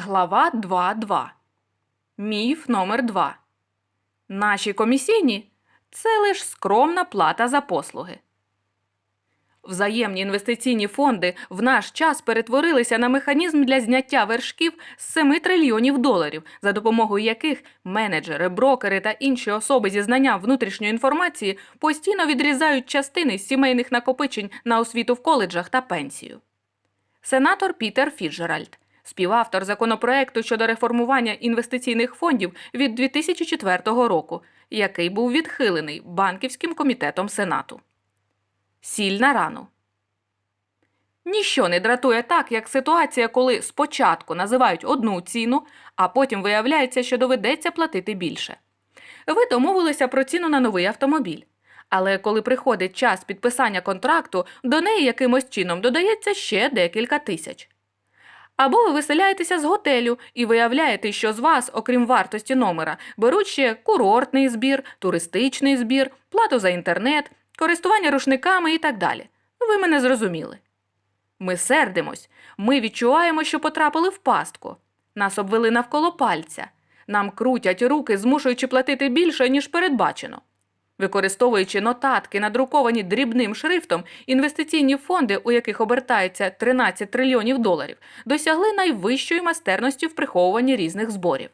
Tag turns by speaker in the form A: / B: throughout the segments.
A: Глава 2.2. Міф номер 2. Наші комісійні це лише скромна плата за послуги. Взаємні інвестиційні фонди в наш час перетворилися на механізм для зняття вершків з 7 трильйонів доларів, за допомогою яких менеджери, брокери та інші особи зі знанням внутрішньої інформації постійно відрізають частини сімейних накопичень на освіту в коледжах та пенсію. Сенатор Пітер Фіджеральд, співавтор законопроекту щодо реформування інвестиційних фондів від 2004 року, який був відхилений банківським комітетом Сенату. Сіль на рану. Ніщо не дратує так, як ситуація, коли спочатку називають одну ціну, а потім виявляється, що доведеться платити більше. Ви домовилися про ціну на новий автомобіль. Але коли приходить час підписання контракту, до неї якимось чином додається ще декілька тисяч. Або ви виселяєтеся з готелю і виявляєте, що з вас, окрім вартості номера, беруть ще курортний збір, туристичний збір, плату за інтернет, користування рушниками і так далі. Ви мене зрозуміли. Ми сердимось, ми відчуваємо, що потрапили в пастку. Нас обвели навколо пальця. Нам крутять руки, змушуючи платити більше, ніж передбачено. Використовуючи нотатки, надруковані дрібним шрифтом, інвестиційні фонди, у яких обертається 13 трильйонів доларів, досягли найвищої майстерності в приховуванні різних зборів.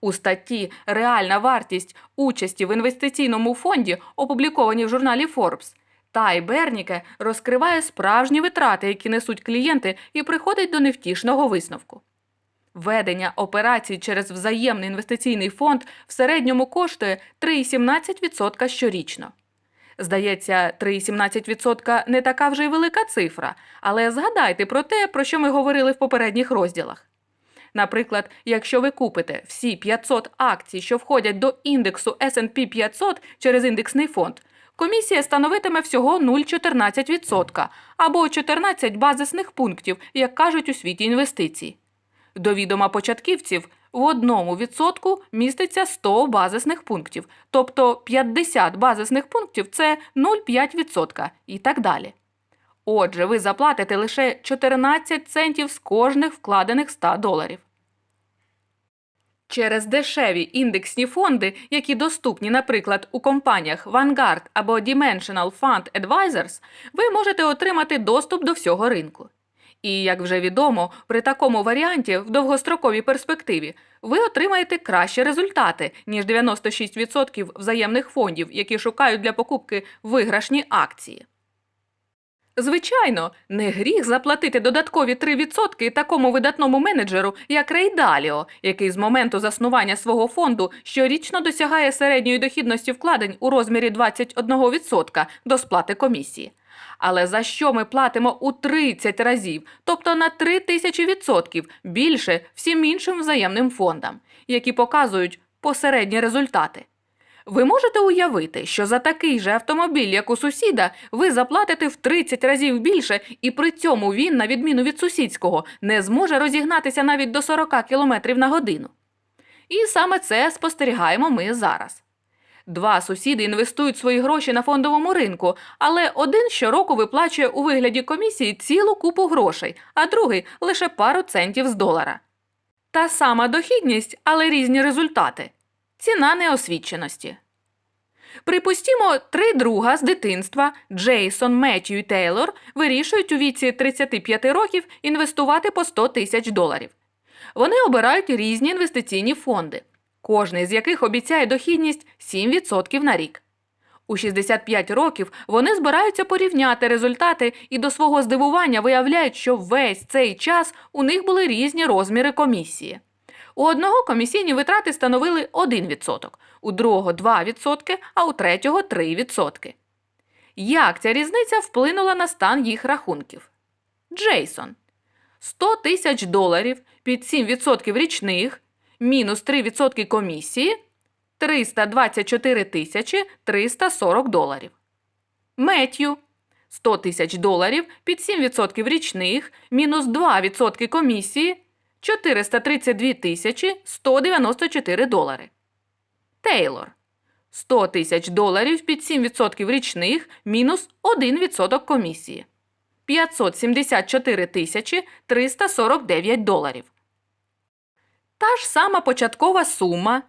A: У статті Реальна вартість участі в інвестиційному фонді, опублікованій в журналі Forbes, Тай Берніке розкриває справжні витрати, які несуть клієнти, і приходить до невтішного висновку. Ведення операцій через взаємний інвестиційний фонд в середньому коштує 3,17% щорічно. Здається, 3,17% не така вже й велика цифра, але згадайте про те, про що ми говорили в попередніх розділах. Наприклад, якщо ви купите всі 500 акцій, що входять до індексу S&P 500 через індексний фонд, комісія становитиме всього 0,14% або 14 базисних пунктів, як кажуть у світі інвестицій. До відома початківців в одному відсотку міститься 100 базисних пунктів, тобто 50 базисних пунктів це 0,5% і так далі. Отже, ви заплатите лише 14 центів з кожних вкладених 100 доларів. Через дешеві індексні фонди, які доступні, наприклад, у компаніях Vanguard або Dimensional Fund Advisors, ви можете отримати доступ до всього ринку. І, як вже відомо, при такому варіанті в довгостроковій перспективі ви отримаєте кращі результати, ніж 96% взаємних фондів, які шукають для покупки виграшні акції. Звичайно, не гріх заплатити додаткові 3% такому видатному менеджеру, як Рей Даліо, який з моменту заснування свого фонду щорічно досягає середньої дохідності вкладень у розмірі 21% до сплати комісії. Але за що ми платимо у 30 разів, тобто на 3 тисячі відсотків більше всім іншим взаємним фондам, які показують посередні результати. Ви можете уявити, що за такий же автомобіль, як у сусіда, ви заплатите в 30 разів більше, і при цьому він, на відміну від сусідського, не зможе розігнатися навіть до 40 км на годину. І саме це спостерігаємо ми зараз. Два сусіди інвестують свої гроші на фондовому ринку, але один щороку виплачує у вигляді комісії цілу купу грошей, а другий лише пару центів з долара. Та сама дохідність, але різні результати. Ціна неосвіченості. Припустімо, три друга з дитинства Джейсон, Меттю і Тейлор вирішують у віці 35 років інвестувати по 100 тисяч доларів. Вони обирають різні інвестиційні фонди, кожний з яких обіцяє дохідність 7% на рік. У 65 років вони збираються порівняти результати і до свого здивування виявляють, що весь цей час у них були різні розміри комісії. У одного комісійні витрати становили 1%, у другого 2%, а у третього 3%. Як ця різниця вплинула на стан їх рахунків? Джейсон 100 тисяч доларів під 7% річних, мінус 3% комісії 324 тисячі 340 доларів. Меттью 100 тисяч доларів під 7% річних, мінус 2% комісії 432 тисячі 194 долари. Тейлор 100 тисяч доларів під 7% річних мінус 1% комісії. 574 тисячі 349 доларів. Та ж сама початкова сума,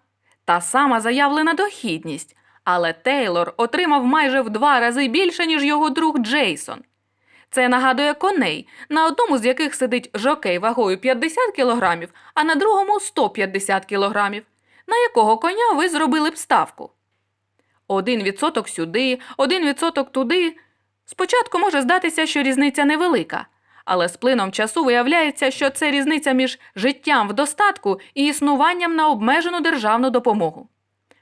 A: та сама заявлена дохідність, але Тейлор отримав майже в два рази більше, ніж його друг Джейсон. Це нагадує коней, на одному з яких сидить жокей вагою 50 кг, а на другому 150 кг. На якого коня ви зробили б ставку? Один відсоток сюди, один відсоток туди. Спочатку може здатися, що різниця невелика, але з плином часу виявляється, що це різниця між життям в достатку і існуванням на обмежену державну допомогу.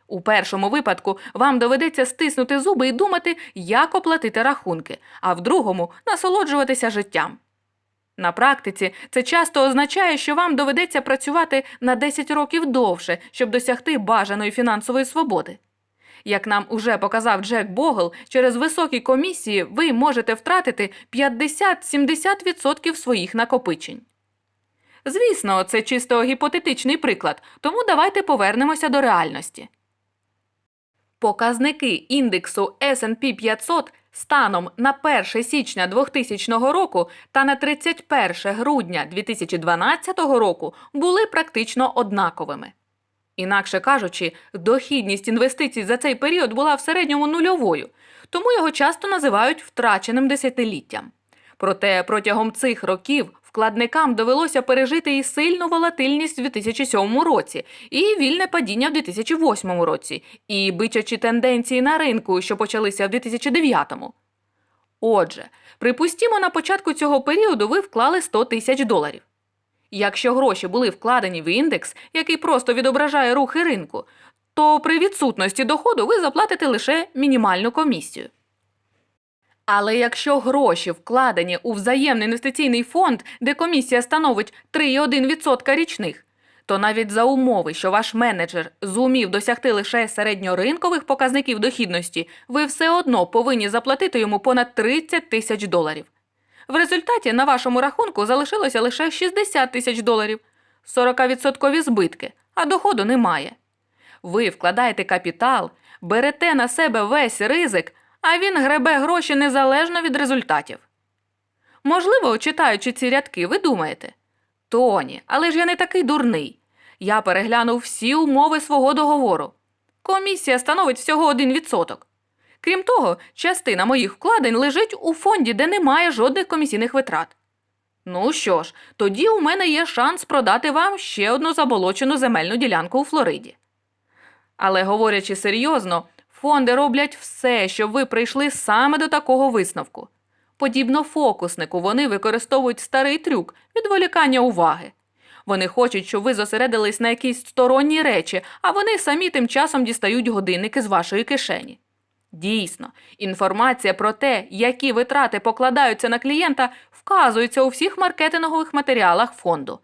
A: У першому випадку вам доведеться стиснути зуби і думати, як оплатити рахунки, а в другому насолоджуватися життям. На практиці це часто означає, що вам доведеться працювати на 10 років довше, щоб досягти бажаної фінансової свободи. Як нам уже показав Джек Богл, через високі комісії ви можете втратити 50-70% своїх накопичень. Звісно, це чисто гіпотетичний приклад, тому давайте повернемося до реальності. Показники індексу S&P 500 станом на 1 січня 2000 року та на 31 грудня 2012 року були практично однаковими. Інакше кажучи, дохідність інвестицій за цей період була в середньому нульовою, тому його часто називають втраченим десятиліттям. Проте протягом цих років вкладникам довелося пережити і сильну волатильність в 2007 році, і вільне падіння в 2008 році, і бичачі тенденції на ринку, що почалися в 2009. Отже, припустімо, на початку цього періоду ви вклали 100 тисяч доларів. Якщо гроші були вкладені в індекс, який просто відображає рухи ринку, то при відсутності доходу ви заплатите лише мінімальну комісію. Але якщо гроші вкладені у взаємний інвестиційний фонд, де комісія становить 3,1% річних, то навіть за умови, що ваш менеджер зумів досягти лише середньоринкових показників дохідності, ви все одно повинні заплатити йому понад 30 тисяч доларів. В результаті на вашому рахунку залишилося лише 60 тисяч доларів, 40% збитки, а доходу немає. Ви вкладаєте капітал, берете на себе весь ризик, а він гребе гроші незалежно від результатів. Можливо, читаючи ці рядки, ви думаєте Тоні, але ж я не такий дурний. Я переглянув всі умови свого договору. Комісія становить всього 1%. Крім того, частина моїх вкладень лежить у фонді, де немає жодних комісійних витрат. Ну що ж, тоді у мене є шанс продати вам ще одну заболочену земельну ділянку у Флориді. Але говорячи серйозно, фонди роблять все, щоб ви прийшли саме до такого висновку. Подібно фокуснику, вони використовують старий трюк відволікання уваги. Вони хочуть, щоб ви зосередились на якісь сторонні речі, а вони самі тим часом дістають годинники з вашої кишені. Дійсно, інформація про те, які витрати покладаються на клієнта, вказується у всіх маркетингових матеріалах фонду.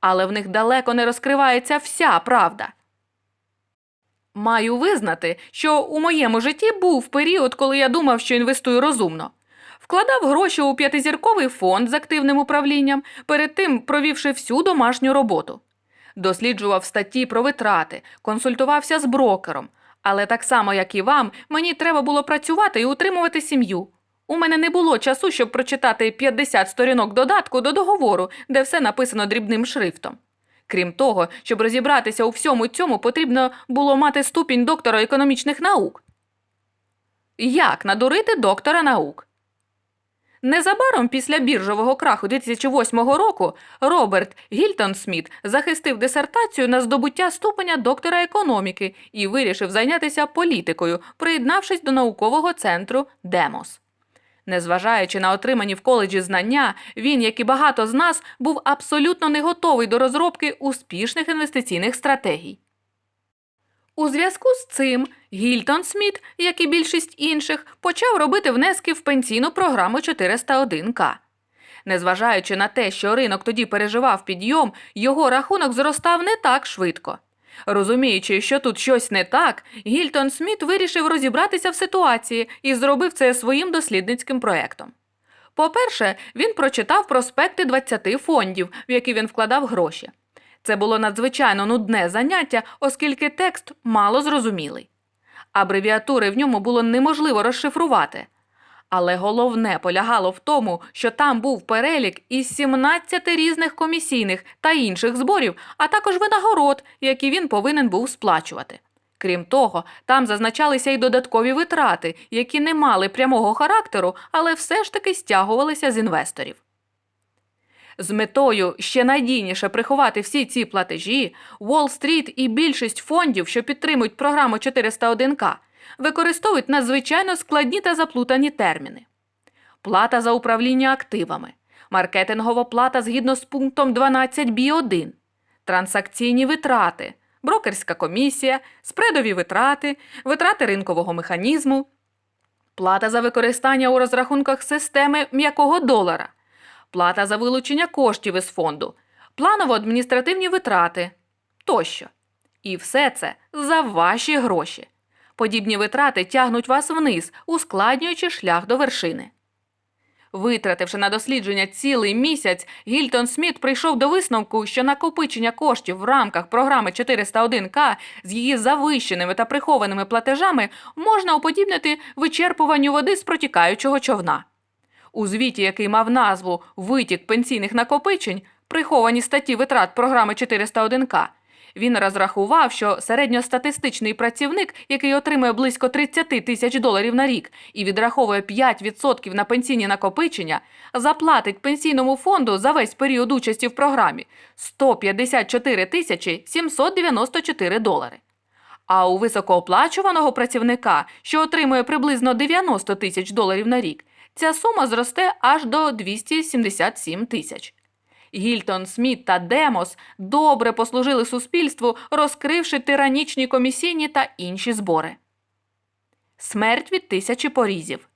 A: Але в них далеко не розкривається вся правда. Маю визнати, що у моєму житті був період, коли я думав, що інвестую розумно. Вкладав гроші у п'ятизірковий фонд з активним управлінням, перед тим провівши всю домашню роботу. Досліджував статті про витрати, консультувався з брокером. Але так само, як і вам, мені треба було працювати і утримувати сім'ю. У мене не було часу, щоб прочитати 50 сторінок додатку до договору, де все написано дрібним шрифтом. Крім того, щоб розібратися у всьому цьому, потрібно було мати ступінь доктора економічних наук. Як надурити доктора наук? Незабаром після біржового краху 2008 року Роберт Гільтон Сміт захистив дисертацію на здобуття ступеня доктора економіки і вирішив зайнятися політикою, приєднавшись до наукового центру Демос. Незважаючи на отримані в коледжі знання, він, як і багато з нас, був абсолютно не готовий до розробки успішних інвестиційних стратегій. У зв'язку з цим Гільтон Сміт, як і більшість інших, почав робити внески в пенсійну програму 401К. Незважаючи на те, що ринок тоді переживав підйом, його рахунок зростав не так швидко. Розуміючи, що тут щось не так, Гільтон Сміт вирішив розібратися в ситуації і зробив це своїм дослідницьким проектом. По-перше, він прочитав проспекти 20 фондів, в які він вкладав гроші. Це було надзвичайно нудне заняття, оскільки текст мало зрозумілий. Абревіатури в ньому було неможливо розшифрувати. Але головне полягало в тому, що там був перелік із 17 різних комісійних та інших зборів, а також винагород, які він повинен був сплачувати. Крім того, там зазначалися й додаткові витрати, які не мали прямого характеру, але все ж таки стягувалися з інвесторів. З метою ще надійніше приховати всі ці платежі, Уолл-стріт і більшість фондів, що підтримують програму 401к, використовують надзвичайно складні та заплутані терміни. Плата за управління активами, маркетингова плата згідно з пунктом 12 бі 1 транзакційні витрати, брокерська комісія, спредові витрати, витрати ринкового механізму, плата за використання у розрахунках системи м'якого долара, плата за вилучення коштів із фонду, планово-адміністративні витрати тощо. І все це за ваші гроші. Подібні витрати тягнуть вас вниз, ускладнюючи шлях до вершини. Витративши на дослідження цілий місяць, Гільтон Сміт прийшов до висновку, що накопичення коштів в рамках програми 401К з її завищеними та прихованими платежами можна уподібнити вичерпуванню води з протікаючого човна. У звіті, який мав назву Витік пенсійних накопичень, приховані статті витрат програми 401К, він розрахував, що середньостатистичний працівник, який отримує близько 30 тисяч доларів на рік і відраховує 5% на пенсійні накопичення, заплатить пенсійному фонду за весь період участі в програмі 154 тисячі 794 долари. А у високооплачуваного працівника, що отримує приблизно 90 тисяч доларів на рік, ця сума зросте аж до 277 тисяч. Гільтон, Сміт та Демос добре послужили суспільству, розкривши тиранічні комісійні та інші збори. Смерть від тисячі порізів.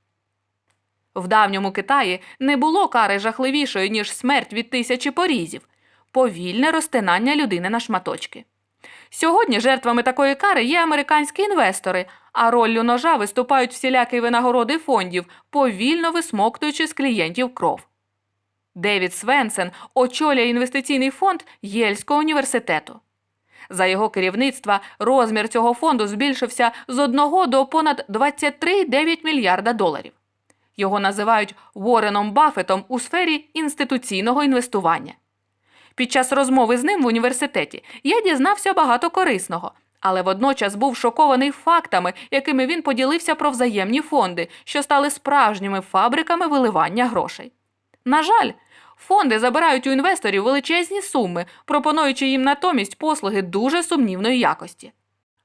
A: В давньому Китаї не було кари жахливішої, ніж смерть від тисячі порізів повільне розтинання людини на шматочки. Сьогодні жертвами такої кари є американські інвестори, а роллю ножа виступають всілякі винагороди фондів, повільно висмоктуючи з клієнтів кров. Девід Свенсен очолює інвестиційний фонд Єльського університету. За його керівництва розмір цього фонду збільшився з 1 до понад 23,9 мільярда доларів. Його називають Уореном Баффетом у сфері інституційного інвестування. Під час розмови з ним в університеті я дізнався багато корисного, але водночас був шокований фактами, якими він поділився про взаємні фонди, що стали справжніми фабриками виливання грошей. На жаль, фонди забирають у інвесторів величезні суми, пропонуючи їм натомість послуги дуже сумнівної якості.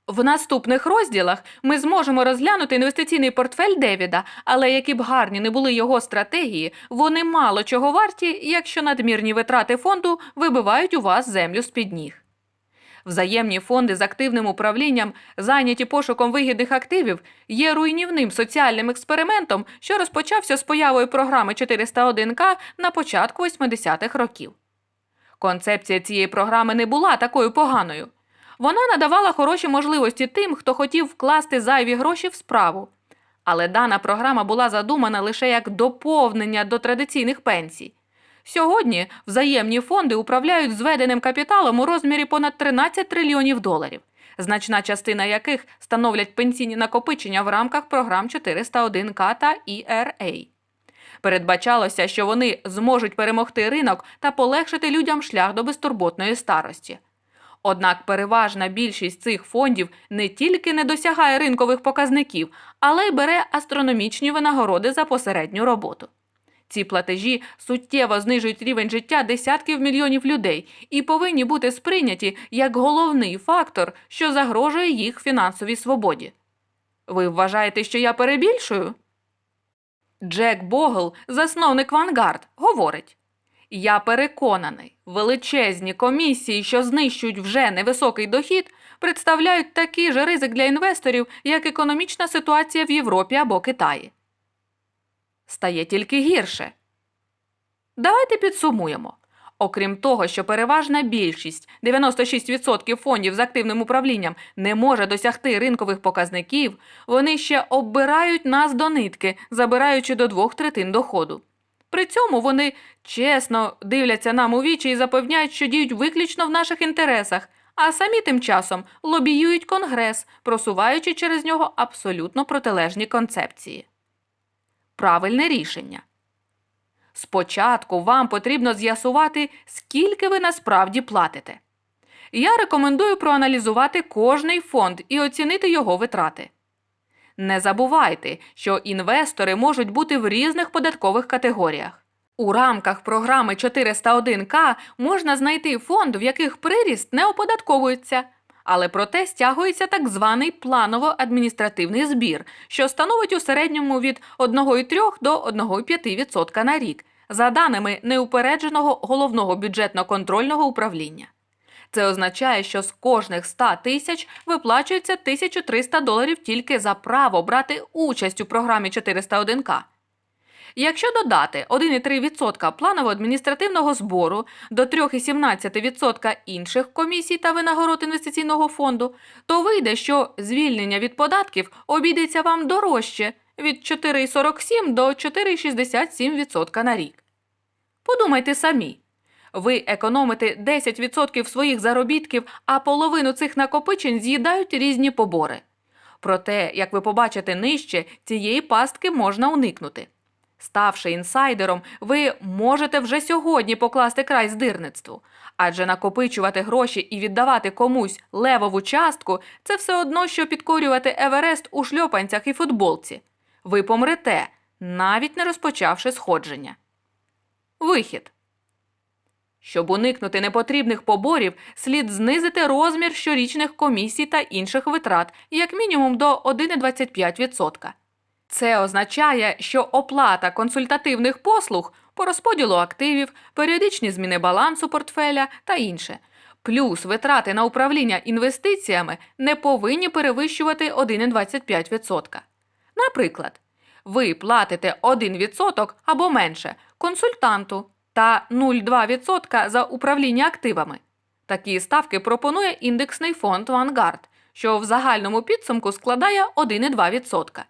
A: В наступних розділах ми зможемо розглянути інвестиційний портфель Девіда, але які б гарні не були його стратегії, вони мало чого варті, якщо надмірні витрати фонду вибивають у вас землю з-під ніг. Взаємні фонди з активним управлінням, зайняті пошуком вигідних активів, є руйнівним соціальним експериментом, що розпочався з появою програми 401К на початку 80-х років. Концепція цієї програми не була такою поганою. Вона надавала хороші можливості тим, хто хотів вкласти зайві гроші в справу. Але дана програма була задумана лише як доповнення до традиційних пенсій. Сьогодні взаємні фонди управляють зведеним капіталом у розмірі понад 13 трильйонів доларів, значна частина яких становлять пенсійні накопичення в рамках програм 401К та ERA. Передбачалося, що вони зможуть перемогти ринок та полегшити людям шлях до безтурботної старості. Однак переважна більшість цих фондів не тільки не досягає ринкових показників, але й бере астрономічні винагороди за посередню роботу. Ці платежі суттєво знижують рівень життя десятків мільйонів людей і повинні бути сприйняті як головний фактор, що загрожує їх фінансовій свободі. Ви вважаєте, що я перебільшую? Джек Богл, засновник Вангард, говорить: Я переконаний, величезні комісії, що знищують вже невисокий дохід, представляють такий же ризик для інвесторів, як економічна ситуація в Європі або Китаї. Стає тільки гірше. Давайте підсумуємо. Окрім того, що переважна більшість 96% фондів з активним управлінням не може досягти ринкових показників, вони ще оббирають нас до нитки, забираючи до двох третин доходу. При цьому вони чесно дивляться нам у вічі і запевняють, що діють виключно в наших інтересах, а самі тим часом лобіюють конгрес, просуваючи через нього абсолютно протилежні концепції. правильне рішення. Спочатку вам потрібно з'ясувати, скільки ви насправді платите. Я рекомендую проаналізувати кожний фонд і оцінити його витрати. Не забувайте, що інвестори можуть бути в різних податкових категоріях. У рамках програми 401К можна знайти фонд, в яких приріст не оподатковується, але проте стягується так званий планово-адміністративний збір, що становить у середньому від 1,3 до 1,5% на рік, за даними неупередженого головного бюджетно-контрольного управління. Це означає, що з кожних 100 тисяч виплачується 1300 доларів тільки за право брати участь у програмі 401К. Якщо додати 1,3% планово-адміністративного збору до 3,17% інших комісій та винагород інвестиційного фонду, то вийде, що звільнення від податків обійдеться вам дорожче від 4,47 до 4,67% на рік. Подумайте самі. Ви економите 10% своїх заробітків, а половину цих накопичень з'їдають різні побори. Проте, як ви побачите нижче, цієї пастки можна уникнути. Ставши інсайдером, ви можете вже сьогодні покласти край здирництву, адже накопичувати гроші і віддавати комусь левову частку це все одно, що підкорювати Еверест у шльопанцях і футболці. Ви помрете, навіть не розпочавши сходження. Вихід. Щоб уникнути непотрібних поборів, слід знизити розмір щорічних комісій та інших витрат як мінімум до 1,25%. Це означає, що оплата консультативних послуг по розподілу активів, періодичні зміни балансу портфеля та інше, плюс витрати на управління інвестиціями не повинні перевищувати 1,25%. Наприклад, ви платите 1% або менше консультанту та 0,2% за управління активами. Такі ставки пропонує індексний фонд Vanguard, що в загальному підсумку складає 1,2%.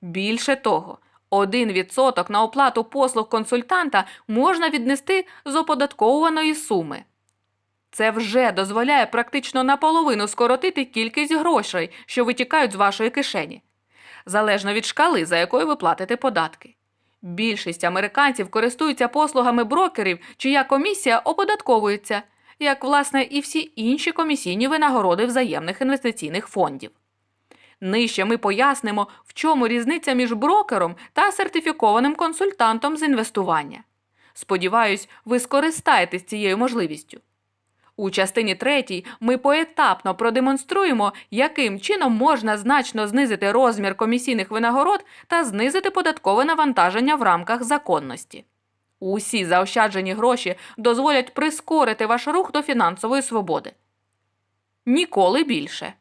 A: Більше того, 1% на оплату послуг консультанта можна віднести з оподатковуваної суми. Це вже дозволяє практично наполовину скоротити кількість грошей, що витікають з вашої кишені, залежно від шкали, за якою ви платите податки. Більшість американців користуються послугами брокерів, чия комісія оподатковується, як, власне, і всі інші комісійні винагороди взаємних інвестиційних фондів. Нижче ми пояснимо, в чому різниця між брокером та сертифікованим консультантом з інвестування. Сподіваюсь, ви скористаєтесь цією можливістю. У частині третій ми поетапно продемонструємо, яким чином можна значно знизити розмір комісійних винагород та знизити податкове навантаження в рамках законності. Усі заощаджені гроші дозволять прискорити ваш рух до фінансової свободи. Ніколи більше.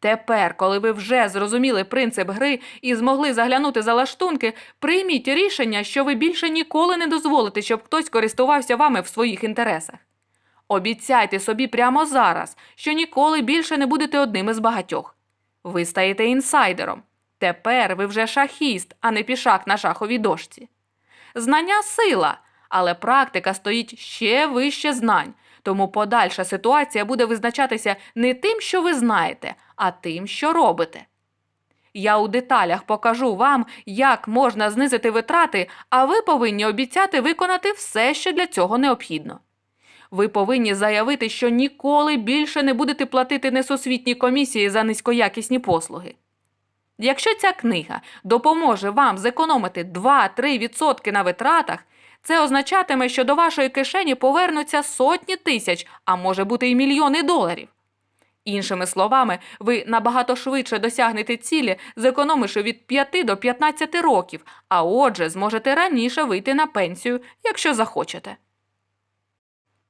A: Тепер, коли ви вже зрозуміли принцип гри і змогли заглянути за лаштунки, прийміть рішення, що ви більше ніколи не дозволите, щоб хтось користувався вами в своїх інтересах. Обіцяйте собі прямо зараз, що ніколи більше не будете одним із багатьох. Ви стаєте інсайдером. Тепер ви вже шахіст, а не пішак на шаховій дошці. Знання сила, але практика стоїть ще вище знань, тому подальша ситуація буде визначатися не тим, що ви знаєте, а тим, що робите. Я у деталях покажу вам, як можна знизити витрати, а ви повинні обіцяти виконати все, що для цього необхідно. Ви повинні заявити, що ніколи більше не будете платити несусвітні комісії за низькоякісні послуги. Якщо ця книга допоможе вам зекономити 2-3% на витратах, це означатиме, що до вашої кишені повернуться сотні тисяч, а може бути і мільйони доларів. Іншими словами, ви набагато швидше досягнете цілі, зекономивши від 5 до 15 років, а отже, зможете раніше вийти на пенсію, якщо захочете.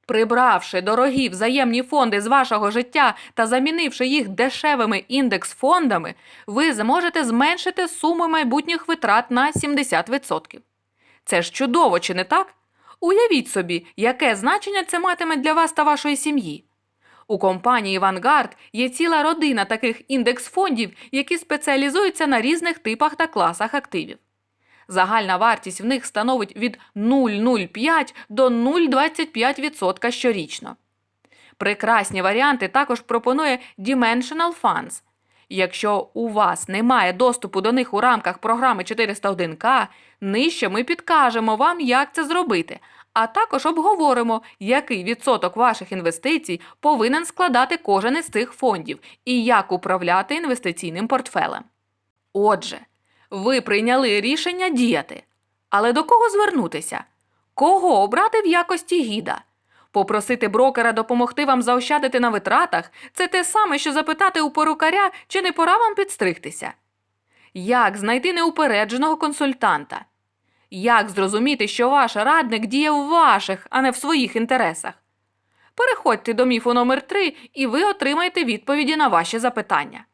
A: Прибравши дорогі взаємні фонди з вашого життя та замінивши їх дешевими індекс-фондами, ви зможете зменшити суму майбутніх витрат на 70%. Це ж чудово, чи не так? Уявіть собі, яке значення це матиме для вас та вашої сім'ї. У компанії Vanguard є ціла родина таких індекс-фондів, які спеціалізуються на різних типах та класах активів. Загальна вартість в них становить від 0,05 до 0,25% щорічно. Прекрасні варіанти також пропонує Dimensional Funds. Якщо у вас немає доступу до них у рамках програми 401К, нижче ми підкажемо вам, як це зробити, а також обговоримо, який відсоток ваших інвестицій повинен складати кожен із цих фондів і як управляти інвестиційним портфелем. Отже, ви прийняли рішення діяти. Але до кого звернутися? Кого обрати в якості гіда? Попросити брокера допомогти вам заощадити на витратах це те саме, що запитати у перукаря, чи не пора вам підстригтися. Як знайти неупередженого консультанта? Як зрозуміти, що ваш радник діє в ваших, а не в своїх інтересах? Переходьте до міфу номер 3 і ви отримаєте відповіді на ваші запитання.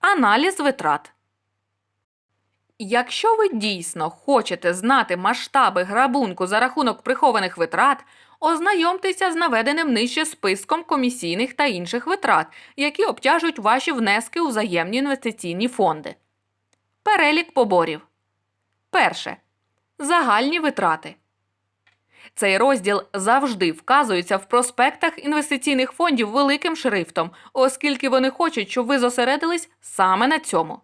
A: Аналіз витрат. Якщо ви дійсно хочете знати масштаби грабунку за рахунок прихованих витрат, ознайомтеся з наведеним нижче списком комісійних та інших витрат, які обтяжують ваші внески у взаємні інвестиційні фонди. Перелік поборів. Перше. Загальні витрати. Цей розділ завжди вказується в проспектах інвестиційних фондів великим шрифтом, оскільки вони хочуть, щоб ви зосередились саме на цьому.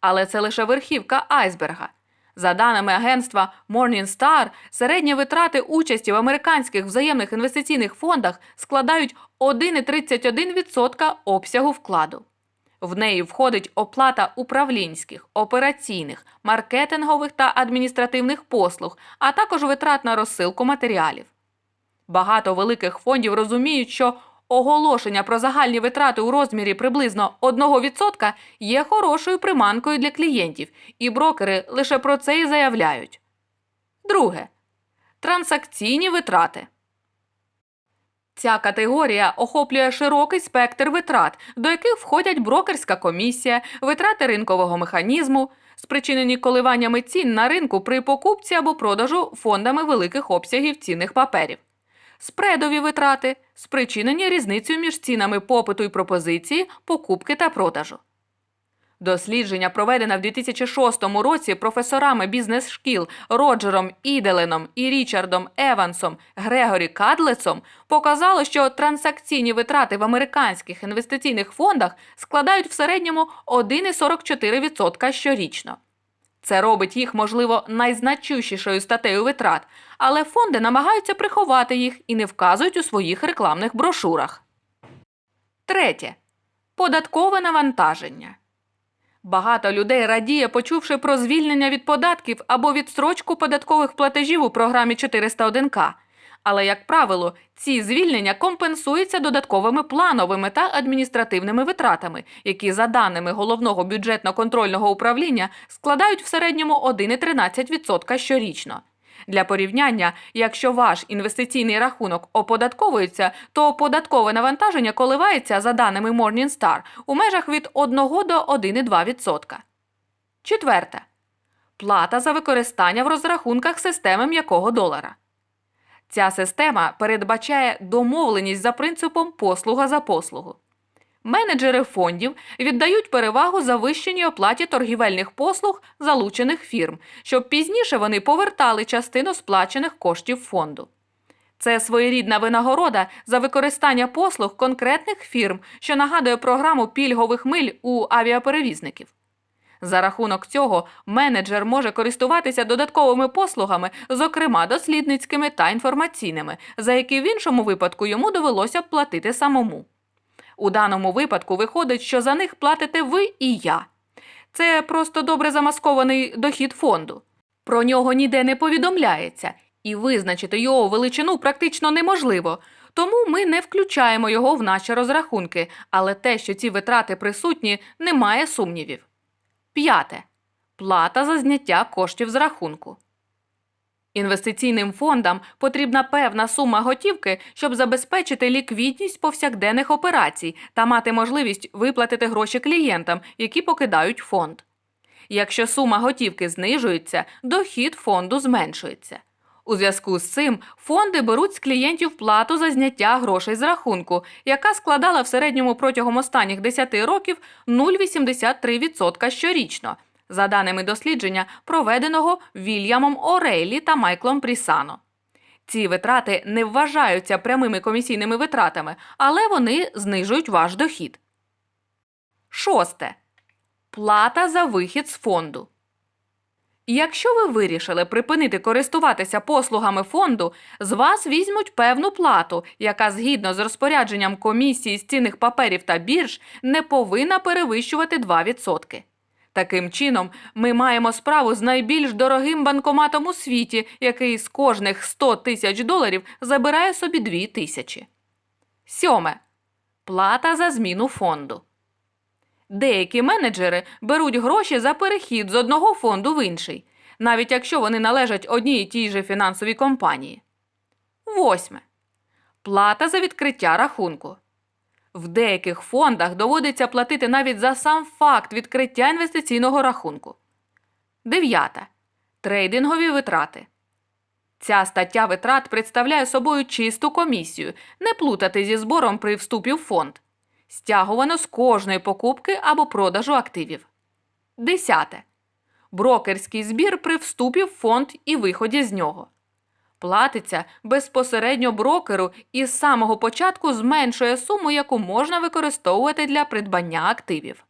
A: Але це лише верхівка айсберга. За даними агентства Morningstar, середні витрати участі в американських взаємних інвестиційних фондах складають 1,31% обсягу вкладу. В неї входить оплата управлінських, операційних, маркетингових та адміністративних послуг, а також витрат на розсилку матеріалів. Багато великих фондів розуміють, що оголошення про загальні витрати у розмірі приблизно 1% є хорошою приманкою для клієнтів, і брокери лише про це і заявляють. Друге. Транзакційні витрати. Ця категорія охоплює широкий спектр витрат, до яких входять брокерська комісія, витрати ринкового механізму, спричинені коливаннями цін на ринку при покупці або продажу фондами великих обсягів цінних паперів, спредові витрати, спричинені різницею між цінами попиту і пропозиції, покупки та продажу. Дослідження, проведене в 2006 році професорами бізнес-шкіл Роджером Іделеном і Річардом Евансом Грегорі Кадлецом, показало, що транзакційні витрати в американських інвестиційних фондах складають в середньому 1,44% щорічно. Це робить їх, можливо, найзначущішою статтею витрат, але фонди намагаються приховати їх і не вказують у своїх рекламних брошурах. Третє. Податкове навантаження. Багато людей радіє, почувши про звільнення від податків або відстрочку податкових платежів у програмі 401К. Але, як правило, ці звільнення компенсуються додатковими плановими та адміністративними витратами, які, за даними головного бюджетно-контрольного управління, складають в середньому 1,13% щорічно. Для порівняння, якщо ваш інвестиційний рахунок оподатковується, то податкове навантаження коливається, за даними Morningstar, у межах від 1 до 1,2%. Четверте. Плата за використання в розрахунках системи м'якого долара. Ця система передбачає домовленість за принципом послуга за послугу. Менеджери фондів віддають перевагу завищеній оплаті торгівельних послуг залучених фірм, щоб пізніше вони повертали частину сплачених коштів фонду. Це своєрідна винагорода за використання послуг конкретних фірм, що нагадує програму пільгових миль у авіаперевізників. За рахунок цього менеджер може користуватися додатковими послугами, зокрема дослідницькими та інформаційними, за які в іншому випадку йому довелося б платити самому. У даному випадку виходить, що за них платите ви і я. Це просто добре замаскований дохід фонду. Про нього ніде не повідомляється, і визначити його величину практично неможливо. Тому ми не включаємо його в наші розрахунки, але те, що ці витрати присутні, немає сумнівів. П'яте. Плата за зняття коштів з рахунку. Інвестиційним фондам потрібна певна сума готівки, щоб забезпечити ліквідність повсякденних операцій та мати можливість виплатити гроші клієнтам, які покидають фонд. Якщо сума готівки знижується, дохід фонду зменшується. У зв'язку з цим фонди беруть з клієнтів плату за зняття грошей з рахунку, яка складала в середньому протягом останніх 10 років 0,83% щорічно, за даними дослідження, проведеного ВільямомОрейлі та Майклом Прісано. Ці витрати не вважаються прямими комісійними витратами, але вони знижують ваш дохід. Шосте. Плата за вихід з фонду. Якщо ви вирішили припинити користуватися послугами фонду, з вас візьмуть певну плату, яка згідно з розпорядженням комісії з цінних паперів та бірж не повинна перевищувати 2%. Таким чином, ми маємо справу з найбільш дорогим банкоматом у світі, який з кожних 100 тисяч доларів забирає собі 2 тисячі. Сьоме. Плата за зміну фонду. Деякі менеджери беруть гроші за перехід з одного фонду в інший, навіть якщо вони належать одній і тій же фінансовій компанії. Восьме. Плата за відкриття рахунку. В деяких фондах доводиться платити навіть за сам факт відкриття інвестиційного рахунку. Дев'яте. Трейдингові витрати. Ця стаття витрат представляє собою чисту комісію, не плутати зі збором при вступі в фонд. Стягувано з кожної покупки або продажу активів. Десяте. Брокерський збір при вступі в фонд і виході з нього. Платиться безпосередньо брокеру і з самого початку зменшує суму, яку можна використовувати для придбання активів.